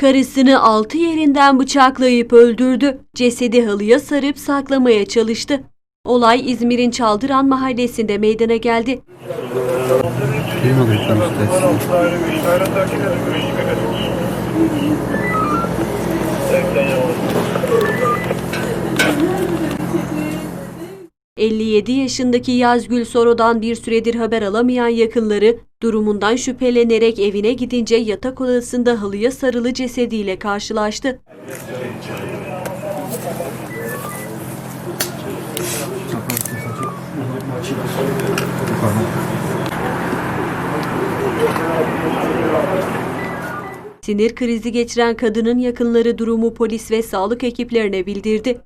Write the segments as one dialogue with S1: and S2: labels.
S1: Karısını altı yerinden bıçaklayıp öldürdü. Cesedi halıya sarıp saklamaya çalıştı. Olay İzmir'in Çaldıran mahallesinde meydana geldi.
S2: Duymadım
S1: 57 yaşındaki Yazgül Soro'dan bir süredir haber alamayan yakınları durumundan şüphelenerek evine gidince yatak odasında halıya sarılı cesediyle karşılaştı. Sinir krizi geçiren kadının yakınları durumu polis ve sağlık ekiplerine bildirdi.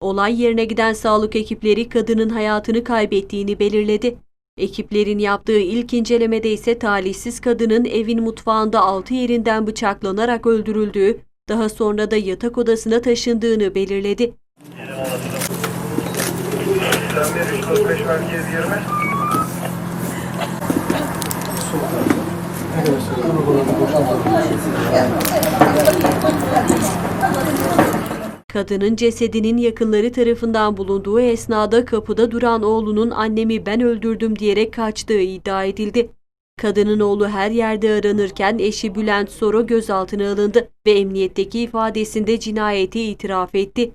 S1: Olay yerine giden sağlık ekipleri kadının hayatını kaybettiğini belirledi. Ekiplerin yaptığı ilk incelemede ise talihsiz kadının evin mutfağında altı yerinden bıçaklanarak öldürüldüğü, daha sonra da yatak odasına taşındığını belirledi. Kadının cesedinin yakınları tarafından bulunduğu esnada kapıda duran oğlunun annemi ben öldürdüm diyerek kaçtığı iddia edildi. Kadının oğlu her yerde aranırken eşi Bülent Soro gözaltına alındı ve emniyetteki ifadesinde cinayeti itiraf etti.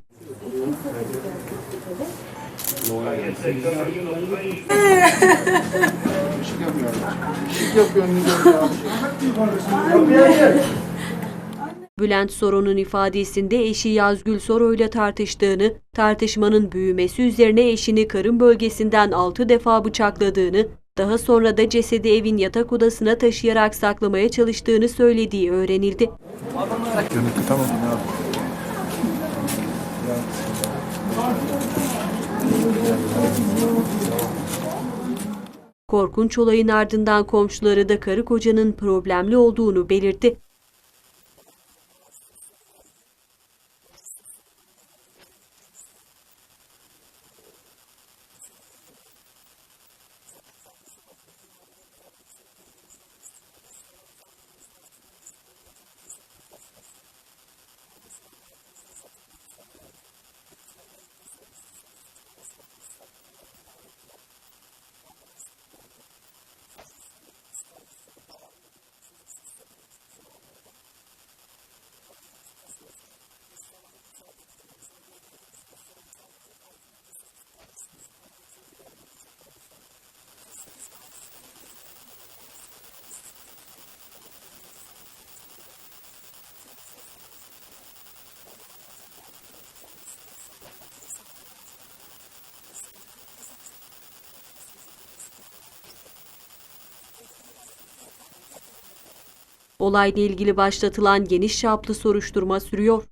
S1: Bülent Soro'nun ifadesinde eşi Yazgül Soro ile tartıştığını, tartışmanın büyümesi üzerine eşini karın bölgesinden altı defa bıçakladığını, daha sonra da cesedi evin yatak odasına taşıyarak saklamaya çalıştığını söylediği öğrenildi. Korkunç olayın ardından komşuları da karı kocanın problemli olduğunu belirtti. Olayla ilgili başlatılan geniş çaplı soruşturma sürüyor.